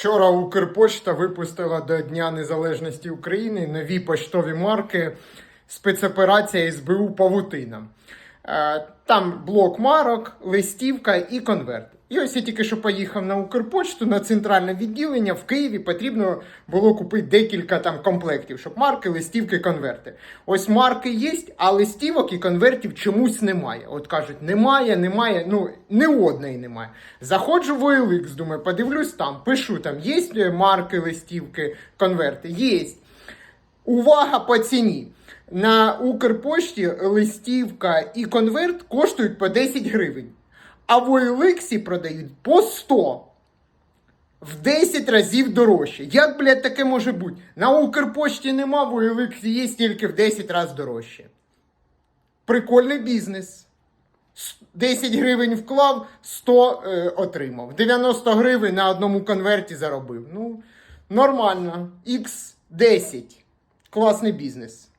Вчора Укрпочта випустила до Дня Незалежності України нові поштові марки спецоперація СБУ Павутина. Е, Там блок марок, листівка і конверт. І ось я тільки що поїхав на Укрпочту на центральне відділення в Києві. Потрібно було купити декілька там комплектів, щоб марки, листівки, конверти. Ось марки є, а листівок і конвертів чомусь немає. От кажуть, немає, немає. Ну ні одної немає. Заходжу в OLX, думаю, подивлюсь там, пишу там, є марки, листівки, конверти. Є. Увага по ціні. На Укрпошті листівка і конверт коштують по 10 гривень, а в OLX продають по 100. В 10 разів дорожче. Як, блядь, таке може бути? На Укрпошті нема, в OLX є тільки в 10 разів дорожче. Прикольний бізнес. 10 гривень вклав, 100 е, отримав. 90 гривень на одному конверті заробив. Ну, нормально. X10. Класний бізнес.